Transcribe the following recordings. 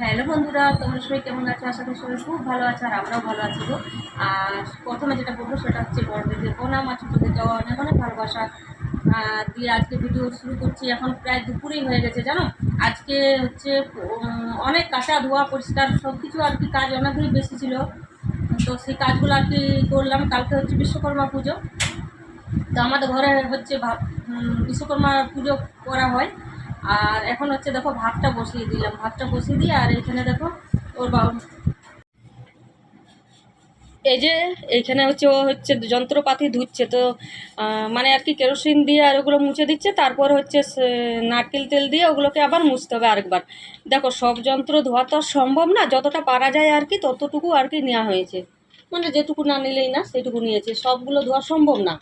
Hello বন্ধুরা, তোমরা সবাই কেমন আছো? আশা করি সবাই খুব ভালো আছে আর আমরাও ভালো আছি গো। আর প্রথমে যেটা বলব সেটা হচ্ছে বড়দের প্রণাম আর দেওয়া অনেক অনেক ভালোবাসা। দিয়ে আজকে ভিডিও শুরু করছি, এখন প্রায় দুপুরেই হয়ে গেছে, জানো? আজকে হচ্ছে অনেক কাঁচা ধোয়া, পরিষ্কার সব কিছু আর কি কাজ অনেকগুলি বেশি ছিল। তো সেই কাজগুলো আর কি করলাম। কালকে হচ্ছে বিশ্বকর্মা পুজো। তো আমাদের ঘরে হচ্ছে বিশ্বকর্মা পুজো করা হয়। আর এখন হচ্ছে দেখো ভাতটা বসিয়ে দিলাম, ভাতটা বসিয়ে দিয়ে আর এখানে দেখো ওর বাবা এই যে এইখানে হচ্ছে ও হচ্ছে যন্ত্রপাতি ধুচ্ছে তো মানে আর কি কেরোসিন দিয়ে আর ওগুলো মুছে দিচ্ছে, তারপর হচ্ছে নারকেল তেল দিয়ে ওগুলোকে আবার মুছতে হবে আরেকবার। দেখো সব যন্ত্র ধোয়া তো সম্ভব না, যতটা পারা যায় আর কি ততটুকু আর কি নেওয়া হয়েছে। মানে যেটুকু না নিলেই না, সেটুকু নিয়েছে, সবগুলো ধোয়া সম্ভব না।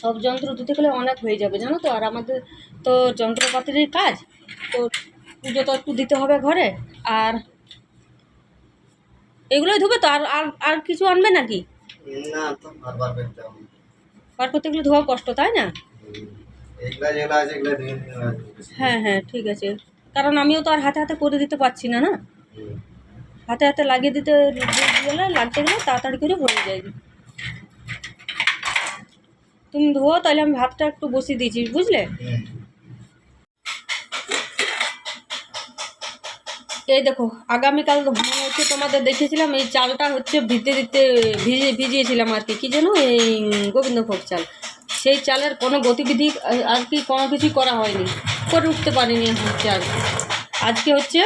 সব যন্ত্র ধুতে গেলে অনেক হয়ে যাবে জানো তো? আর আমাদের তো যন্ত্রপাতিরই কাজ তো পুজো তো একটু দিতে হবে ঘরে। আর এগুলোই ধুবে তো? আর আর কিছু আনবে নাকি? বার করতে গেলে ধোয়া কষ্ট তাই না। হ্যাঁ হ্যাঁ ঠিক আছে। কারণ আমিও তো আর হাতে হাতে করে দিতে পারছি না না? হাতে হাতে লাগিয়ে দিতে গেলে লাগতে গেলে তাড়াতাড়ি করে হয়ে যায়। তুমি ধোও তাহলে আমি ভাতটা একটু বসিয়ে দিয়েছি, বুঝলে? এই দেখো, আগামীকাল হচ্ছে, তোমাদের দেখেছিলাম, এই চালটা হচ্ছে ভিজতে দিতে ভিজে, ভিজিয়েছিলাম আর কি। কী যেন? এই গোবিন্দভোগ চাল। সেই চালের কোনো গতিবিধি আর কি কোনো কিছুই করা হয়নি। করে উঠতে পারিনি হচ্ছে আর আজকে হচ্ছে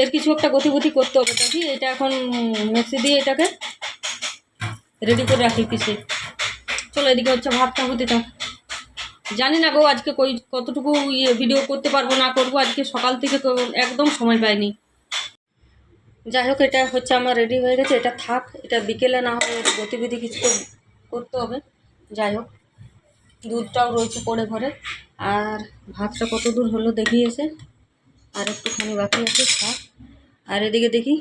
এর কিছু একটা গতিবিধি করতে হবে নাকি এটা এখন মিক্সি দিয়ে এটাকে রেডি করে রাখি পিসে। চলো এদিকে হচ্ছে ভাতটা হতে থাক। জানি না গো আজকে কই, কতটুকু ইয়ে ভিডিও করতে পারব না করব, আজকে সকাল থেকে একদম সময় পাইনি। যাই হোক, এটা হচ্ছে আমার রেডি হয়ে গেছে, এটা থাক, এটা বিকেলে না হয় গতিবিধি কিছু করতে হবে। যাই হোক, দুধটাও রয়েছে পড়ে ঘরে, আর ভাতটা কত দূর হলো দেখি এসে, আর একটুখানি বাকি আছে, থাক। আর এদিকে দেখি,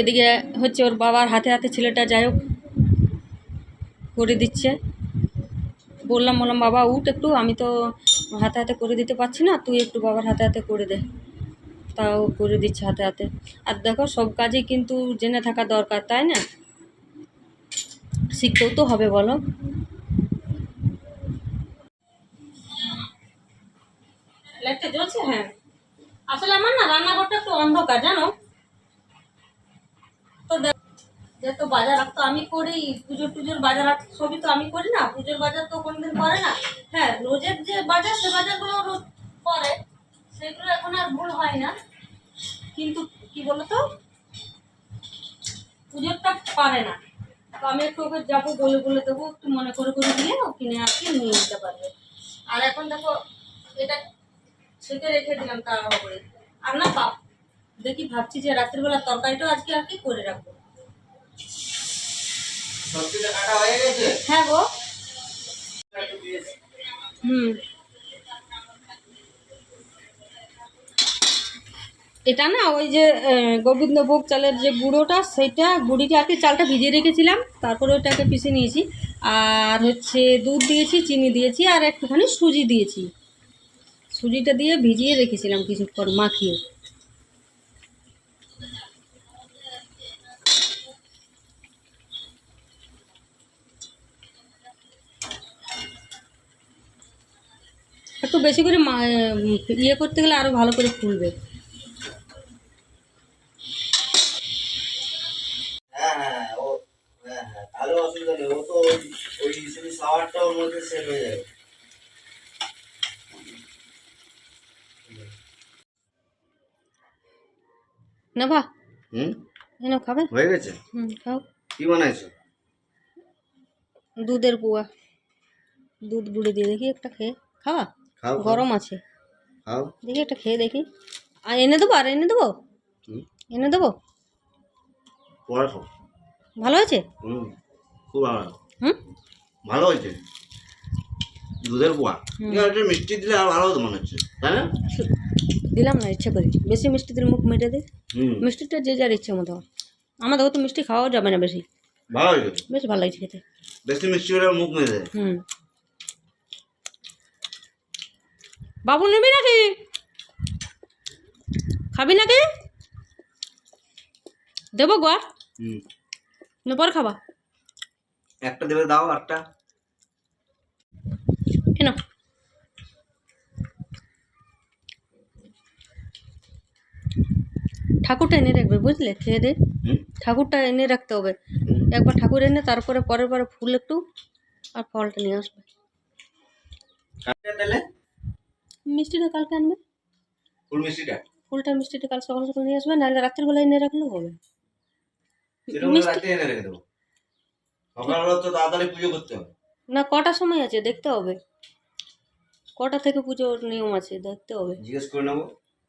এদিকে হচ্ছে ওর বাবার হাতে হাতে ছেলেটা, যাই হোক করে দিচ্ছে। বললাম বললাম, বাবা, উঠ একটু, আমি তো হাতে হাতে করে দিতে পারছি না, তুই একটু বাবার হাতে হাতে করে দে। তাও করে দিচ্ছে হাতে হাতে। আর দেখো, সব কাজই কিন্তু জেনে থাকা দরকার, তাই না? শিখতেও তো হবে, বলো। হ্যাঁ। আসলে আমার না রান্নাঘরটা একটু অন্ধকার, জানো? তো যেহেতু বাজার রাখতো আমি করি, পুজোর টুজোর বাজার সবই তো আমি করি না, পুজোর বাজার তো কোনোদিন করে না। হ্যাঁ রোজের যে বাজার, সে বাজারগুলো রোজ করে, সেগুলো এখন আর ভুল হয় না। কিন্তু কি বলতো? পুজোরটা পারে না। তো আমি একটু ওকে যাব বলে বলে দেবো, একটু মনে করে করে দিয়ে ও কিনে আর কি নিয়ে নিতে পারবে। আর এখন দেখো, এটা সেটা রেখে দিলাম তাড়াহুড়ো করে। আর না পাপ দেখি ভাবছি যে রাত্রিবেলা তরকারিটাও আজকে আর কি করে রাখব? হয়ে হুম। এটা না ওই যে গোবিন্দভোগ চালের যে গুঁড়োটা, সেইটা গুঁড়িটা আর কি চালটা ভিজিয়ে রেখেছিলাম, তারপরে ওটাকে পিষে নিয়েছি। আর হচ্ছে দুধ দিয়েছি, চিনি দিয়েছি, আর একটুখানি সুজি দিয়েছি। সুজিটা দিয়ে ভিজিয়ে রেখেছিলাম কিছুক্ষণ মাখিয়ে। একটু বেশি করে ইয়ে করতে গেলে আরও ভালো করে ফুলবে। হ্যাঁ হ্যাঁ হ্যাঁ নেবা? হুম? এনে খাবে? হয়ে গেছে? হুম খাও। কি বানাইছো? দুধের পুয়া। দুধ গুঁড়ে দিয়ে দেখি একটা খেয়ে। খাওয়া? খাও গরম আছে। খাও। দেখি একটা খেয়ে দেখি। আর এনে দেবো আর এনে দেবো? এনে দেবো? পরে খাও ভালো আছে হুম খুব ভালো। হুম? ভালো হয়েছে। দুধের পোয়া। মিষ্টি দিলে আর ভালো হতো মনে হচ্ছে। তাই না? দিলাম না ইচ্ছা করি। বেশি মিষ্টি দিলে মুখ মেটে দে। হুম। মিষ্টিটা যে যার ইচ্ছে মতো। আমাদের তো মিষ্টি খাওয়াও যাবে না বেশি। ভালো হয়েছে। বেশ ভালো লাগছে খেতে। বেশি মিষ্টি হলে মুখ মেরে দেয় হুম। বাবু নেবে নাকি? খাবি নাকি? দেবো গো আর হুম। না পরে খাবা। একটা দেবে দাও একটা কেন ঠাকুরটা এনে রাখবে বুঝলে? খেয়ে দে। ঠাকুরটা এনে রাখতে হবে। একবার ঠাকুর এনে তারপরে পরের বারে ফুল একটু আর ফলটা নিয়ে আসবে। দিলে? মিষ্টিটা কালকে আনবে? ফুল মিষ্টিটা ফুলটা মিষ্টিটা কাল সকাল সকাল নিয়ে আসবে নাহলে রাত্রের বেলা এনে রাখলেও হবে। না কটা সময় আছে দেখতে হবে। কটা থেকে পুজোর নিয়ম আছে দেখতে হবে। জিজ্ঞেস করে নেব।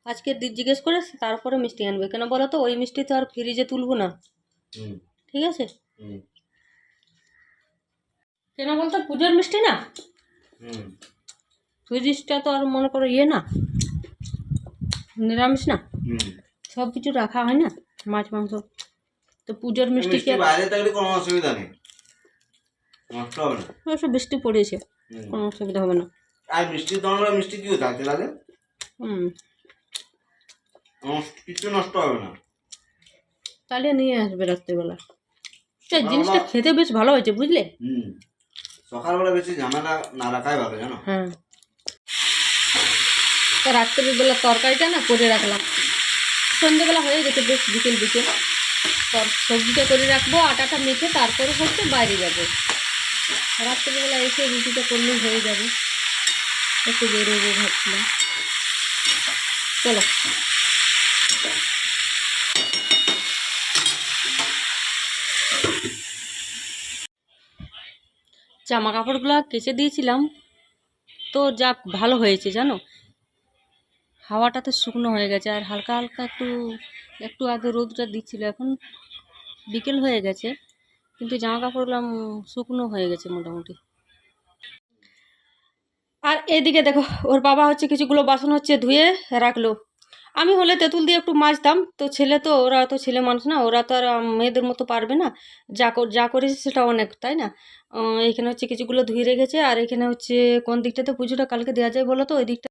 আজকে জিজ্ঞেস করে তারপরে মিষ্টি আনবে। কেন বলো তো ওই মিষ্টি তো আর ফ্রিজে তুলবো না। ঠিক আছে? কেন বলতো পুজোর মিষ্টি না? হুম। ফ্রিজটা তো আর মনে করো ইয়ে না নিরামিষ না? সব কিছু রাখা হয় না মাছ মাংস? তো পুজোর মিষ্টি থাকলে কোনো অসুবিধা নেই। নষ্ট হবে না। অবশ্য বৃষ্টি পড়েছে কোনো অসুবিধা হবে না। আর মিষ্টি তোমার মিষ্টি কি থাকতে লাগে হুম। কিছু নষ্ট হবে না। তাহলে নিয়ে আসবে রাত্রিবেলা। জিনিসটা খেতে বেশ ভালো হয়েছে বুঝলে? হুম। সকালবেলা বেশি ঝামেলা না রাখাই ভালো জানো? হ্যাঁ। তো রাত্রিবেলা তরকারিটা না করে রাখলাম। সন্ধ্যেবেলা হয়ে গেছে বেশ বিকেল বিকেল। তর সবজিটা করে রাখব, আটাটা মেখে তারপরে হচ্ছে বাইরে যাব। রাত্রিবেলা এসে রুটিটা করলেই হয়ে যাবে। একটু বেরোবো ভাবছিলাম। চলো। জামা কাপড়গুলো কেচে দিয়েছিলাম। তো যাক ভালো হয়েছে, জানো? হাওয়াটাতে শুকনো হয়ে গেছে আর হালকা হালকা একটু একটু আগে রোদটা দিচ্ছিল, এখন বিকেল হয়ে গেছে, কিন্তু জামা কাপড়গুলো শুকনো হয়ে গেছে মোটামুটি। আর এদিকে দেখো, ওর বাবা হচ্ছে কিছুগুলো বাসন হচ্ছে ধুয়ে রাখল। আমি হলে তেঁতুল দিয়ে একটু মাজতাম, তো ছেলে তো, ওরা তো ছেলে মানুষ না, ওরা তো আর মেয়েদের মতো পারবে না। যা যা করেছে সেটা অনেক, তাই না? এখানে হচ্ছে কিছুগুলো ধুয়ে রেখেছে, আর এখানে হচ্ছে কোন দিকটাতে পুজোটা কালকে দেওয়া যায় বলো তো? ওই দিকটা